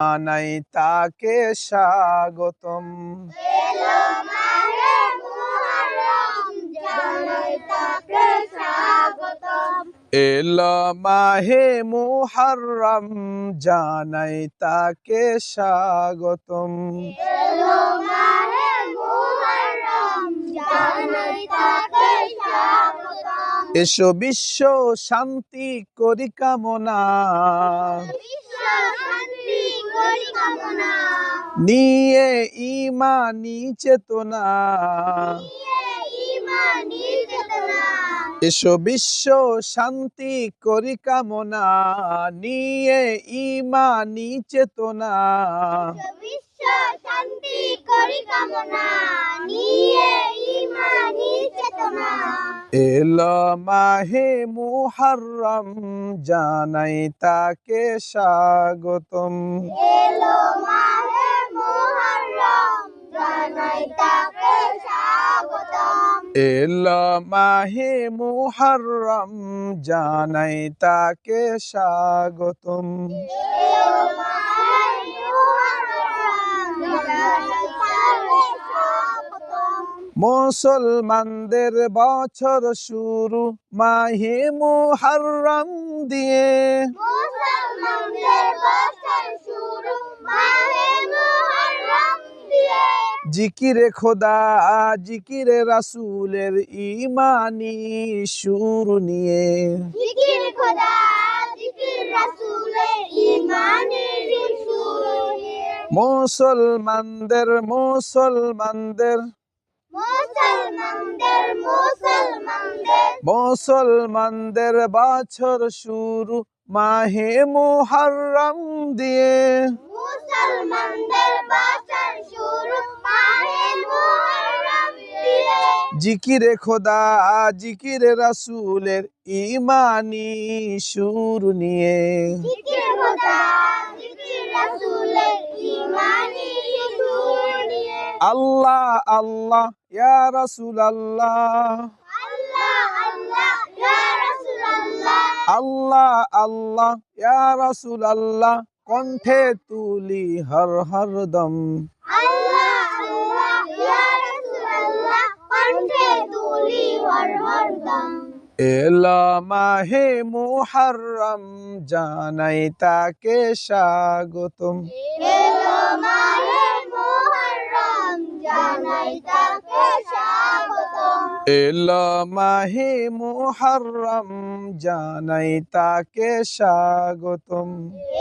জানাই তাকে স্বাগতম। এলো মাহে মুহররম জানাই তাকে স্বাগতম। এল মাহে মুহররম জানাই তাকে স্বাগতম। এলো মাহে মুহররম জানাই তাকে স্বাগতম। এসো বিশ্ব শান্তি করি কামনা বিশ্ব শান্তি করি কামনা নিয়ে ইমানি চেতনা। এসো বিশ্ব শান্তি করি কামনা। নিয়ে ইমানি চেতনা। বিশ্ব শান্তি করি কামনা নিয়ে ঈমানি চেতনা এল মাহে মুহররম জানাই তাকে স্বাগতম। এলো মাহে মুহররম জানাই তাকে স্বাগতম। এল মাহে মুহররম জানাই তাকে স্বাগতম। এলো মাহে মুহররম জানাই তাকে স্বাগতম মুসলমানদের বছর শুরু মাহে মুহররম দিয়ে। শুরু জিকিরে খোদা জিকিরে রাসূলের ইমানি সুর নিয়ে। জিকির খোদা জিকির রাসূলের ঈমানের সুরে মুসলমানদের মুসলমানদের মুসলমানদের মুসলমানদের বছর শুরু মাহে মুহররম দিয়ে। মুসলমানদের বছর শুরু মাহে মুহররম দিয়ে। জিকিরে খোদা জিকিরে রাসূলের ইমানি সুর নিয়ে। জিকির খোদা জিকির রাসূলের আল্লাহ আল্লাহ, ইয়া রাসূল আল্লাহ আল্লাহ আল্লাহ ইয়া রাসূল আল্লাহ কণ্ঠে তুলি হর হর দম। এলা মাহে মুহররম জানাই তাকে স্বাগতম এলা মাহি মুহররম জানাই তাকে স্বাগতম।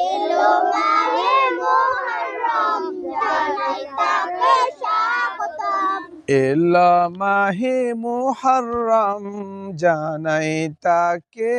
এলো মাহে মুহররম জানাই তাকে স্বাগতম। এলা মাহে মুহররম জানাই তাকে